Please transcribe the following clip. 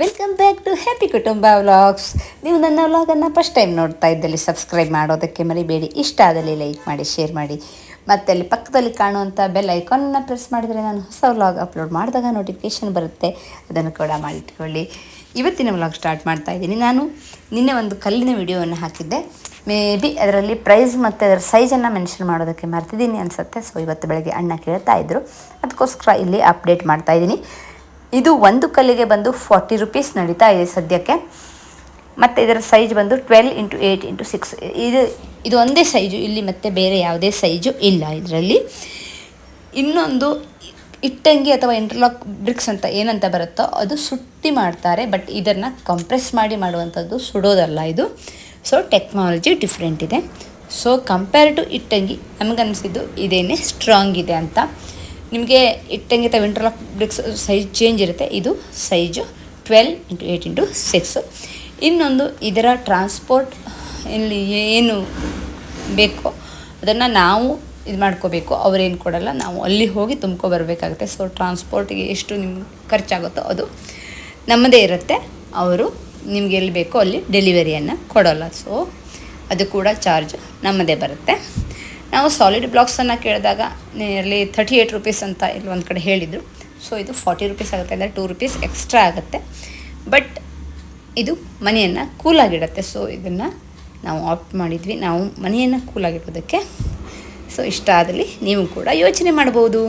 Welcome back to happy Kutumba vlogs ನೀವು ನನ್ನ ವ್ಲಾಗನ್ನು first time ನೋಡ್ತಾ ಇದ್ದಲ್ಲಿ ಸಬ್ಸ್ಕ್ರೈಬ್ ಮಾಡೋದಕ್ಕೆ ಮರಿಬೇಡಿ. ಇಷ್ಟ ಆದಲ್ಲಿ ಲೈಕ್ ಮಾಡಿ ಶೇರ್ ಮಾಡಿ. ಮತ್ತು ಅಲ್ಲಿ ಪಕ್ಕದಲ್ಲಿ ಕಾಣುವಂಥ ಬೆಲ್ ಐಕಾನ್ನ ಪ್ರೆಸ್ ಮಾಡಿದರೆ ನಾನು ಹೊಸ ವ್ಲಾಗ್ ಅಪ್ಲೋಡ್ ಮಾಡಿದಾಗ ನೋಟಿಫಿಕೇಷನ್ ಬರುತ್ತೆ. ಅದನ್ನು ಕೂಡ ಮಾಡಿಟ್ಕೊಳ್ಳಿ. ಇವತ್ತಿನ ವ್ಲಾಗ್ ಸ್ಟಾರ್ಟ್ ಮಾಡ್ತಾ ಇದ್ದೀನಿ. ನಾನು ನಿನ್ನೆ ಒಂದು ಕಲ್ಲಿನ ವಿಡಿಯೋವನ್ನು ಹಾಕಿದ್ದೆ. ಮೇ ಬಿ ಅದರಲ್ಲಿ ಪ್ರೈಸ್ ಮತ್ತು ಅದರ ಸೈಜನ್ನು ಮೆನ್ಷನ್ ಮಾಡೋದಕ್ಕೆ ಮರ್ತಿದ್ದೀನಿ ಅನಿಸುತ್ತೆ. ಸೊ ಇವತ್ತು ಬೆಳಗ್ಗೆ ಅಣ್ಣ ಕೇಳ್ತಾ ಇದ್ದರು ಅದಕ್ಕೋಸ್ಕರ ಇಲ್ಲಿ ಅಪ್ಡೇಟ್ ಮಾಡ್ತಾ ಇದ್ದೀನಿ. ಇದು ಒಂದು ಕಲ್ಲಿಗೆ ಬಂದು ಫಾರ್ಟಿ ರುಪೀಸ್ ನಡೀತಾ ಇದೆ ಸದ್ಯಕ್ಕೆ. ಮತ್ತು ಇದರ ಸೈಜ್ ಬಂದು twelve into eight into six ಇದು ಇದು ಒಂದೇ ಸೈಜು ಇಲ್ಲಿ ಮತ್ತೆ ಬೇರೆ ಯಾವುದೇ ಸೈಜು ಇಲ್ಲ ಇದರಲ್ಲಿ. ಇನ್ನೊಂದು ಇಟ್ಟಂಗಿ ಅಥವಾ ಇಂಟರ್ಲಾಕ್ ಬ್ರಿಕ್ಸ್ ಅಂತ ಏನಂತ ಬರುತ್ತೋ ಅದು ಸುಟ್ಟಿ ಮಾಡ್ತಾರೆ ಬಟ್ ಇದನ್ನು ಕಂಪ್ರೆಸ್ ಮಾಡಿ ಮಾಡುವಂಥದ್ದು ಸುಡೋದಲ್ಲ ಇದು. ಸೊ ಟೆಕ್ನಾಲಜಿ ಡಿಫ್ರೆಂಟ್ ಇದೆ. ಸೊ ಕಂಪೇರ್ ಟು ಇಟ್ಟಂಗಿ ನಮಗನ್ನಿಸಿದ್ದು ಇದೇನೇ ಸ್ಟ್ರಾಂಗ್ ಇದೆ ಅಂತ. ನಿಮಗೆ ಇಟ್ಟಂಗಿತ ವಿಂಟರ್ಲಾಕ್ ಇಂಟರ್ಲಾಕ್ ಬ್ರಿಕ್ಸ್ ಸೈಜ್ ಚೇಂಜ್ ಇರುತ್ತೆ. ಇದು size twelve into eight into six ಇನ್ನೊಂದು ಇದರ ಟ್ರಾನ್ಸ್ಪೋರ್ಟ್ ಇಲ್ಲಿ ಏನು ಬೇಕೋ ಅದನ್ನು ನಾವು ಇದು ಮಾಡ್ಕೋಬೇಕು. ಅವ್ರೇನು ಕೊಡಲ್ಲ, ನಾವು ಅಲ್ಲಿ ಹೋಗಿ ತುಂಬ್ಕೊ ಬರಬೇಕಾಗುತ್ತೆ. ಸೊ ಟ್ರಾನ್ಸ್ಪೋರ್ಟಿಗೆ ಎಷ್ಟು ನಿಮ್ಗೆ ಖರ್ಚಾಗುತ್ತೋ ಅದು ನಮ್ಮದೇ ಇರುತ್ತೆ. ಅವರು ನಿಮ್ಗೆ ಎಲ್ಲಿ ಬೇಕೋ ಅಲ್ಲಿ ಡೆಲಿವರಿಯನ್ನು ಕೊಡೋಲ್ಲ. ಸೊ ಅದು ಕೂಡ ಚಾರ್ಜ್ ನಮ್ಮದೇ ಬರುತ್ತೆ. ನಾವು ಸಾಲಿಡ್ ಬ್ಲಾಕ್ಸನ್ನು ಕೇಳಿದಾಗ ನಿಯರ್ಲಿ ಥರ್ಟಿ ಏಯ್ಟ್ ರುಪೀಸ್ ಅಂತ ಇಲ್ಲಿ ಒಂದು ಕಡೆ ಹೇಳಿದರು. ಸೊ ಇದು ಫಾರ್ಟಿ ರುಪೀಸ್ ಆಗುತ್ತೆ. ಅಂದರೆ ಟೂ ರುಪೀಸ್ ಎಕ್ಸ್ಟ್ರಾ ಆಗುತ್ತೆ. ಬಟ್ ಇದು ಮನೆಯನ್ನು ಕೂಲಾಗಿಡುತ್ತೆ ಸೊ ಇದನ್ನು ನಾವು ಆಪ್ಟ್ ಮಾಡಿದ್ವಿ. ನಾವು ಮನೆಯನ್ನು ಕೂಲಾಗಿಡೋದಕ್ಕೆ ಸೊ ಇಷ್ಟ ಆದಲ್ಲಿ ನೀವು ಕೂಡ ಯೋಚನೆ ಮಾಡ್ಬೋದು